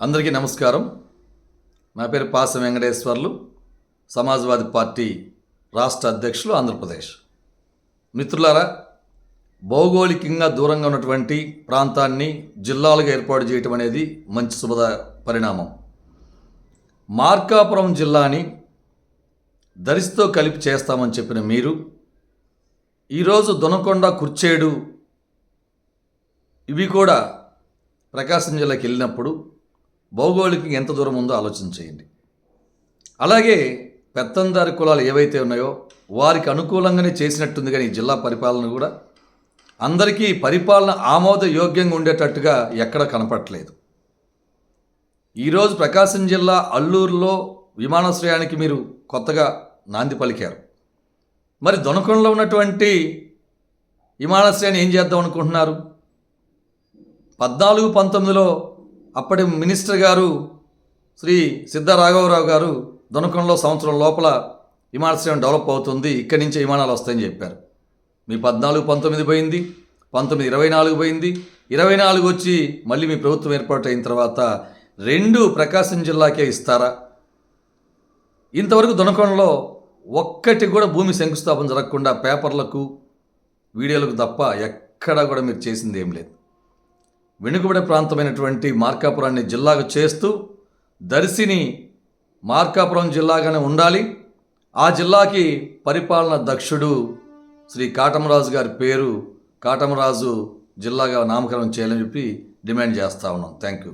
అందరికీ నమస్కారం. నా పేరు పాస వెంకటేశ్వర్లు. సమాజ్వాదీ పార్టీ రాష్ట్ర అధ్యక్షులు ఆంధ్రప్రదేశ్. మిత్రులారా భౌగోళికంగా దూరంగా ఉన్నటువంటి ప్రాంతాన్ని జిల్లాలుగా ఏర్పాటు చేయటం అనేది మంచి శుభద పరిణామం. మార్కాపురం జిల్లాని దరిసితో కలిపి చేస్తామని చెప్పిన మీరు ఈరోజు దొనకొండ కుర్చేడు ఇవి కూడా ప్రకాశం జిల్లాకి వెళ్ళినప్పుడు భౌగోళికంగా ఎంత దూరం ఉందో ఆలోచన చేయండి. అలాగే పెత్తందారి కులాలు ఏవైతే ఉన్నాయో వారికి అనుకూలంగానే చేసినట్టుంది కానీ ఈ జిల్లా పరిపాలన కూడా అందరికీ పరిపాలన ఆమోదయోగ్యంగా ఉండేటట్టుగా ఎక్కడ కనపడట్లేదు. ఈరోజు ప్రకాశం జిల్లా అల్లూరులో విమానాశ్రయానికి మీరు కొత్తగా నాంది పలికారు. మరి దొనకొండలో ఉన్నటువంటి విమానాశ్రయాన్ని ఏం చేద్దాం అనుకుంటున్నారు? పద్నాలుగు పంతొమ్మిదిలో అప్పటి మినిస్టర్ గారు శ్రీ సిద్ధ రాఘవరావు గారు దొనకంలో సంవత్సరం లోపల విమానాశ్రయం డెవలప్ అవుతుంది. ఇక్కడి నుంచి విమానాలు వస్తాయని చెప్పారు. మీ పద్నాలుగు పంతొమ్మిది పోయింది పంతొమ్మిది ఇరవై నాలుగు పోయింది ఇరవై నాలుగు వచ్చి మళ్ళీ మీ ప్రభుత్వం ఏర్పాటు అయిన తర్వాత రెండు ప్రకాశం జిల్లాకే ఇస్తారా? ఇంతవరకు దొనకొండలో ఒక్కటి కూడా భూమి శంకుస్థాపన జరగకుండా పేపర్లకు వీడియోలకు తప్ప ఎక్కడా కూడా మీరు చేసింది ఏం లేదు. వెనుకబడే ప్రాంతమైనటువంటి మార్కాపురాన్ని జిల్లాగా చేస్తూ దర్శిని మార్కాపురం జిల్లాగానే ఉండాలి. ఆ జిల్లాకి పరిపాలన దక్షుడు శ్రీ కాటమరాజు గారి పేరు కాటమరాజు జిల్లాగా నామకరణం చేయాలని చెప్పి డిమాండ్ చేస్తూ ఉన్నాం. Thank you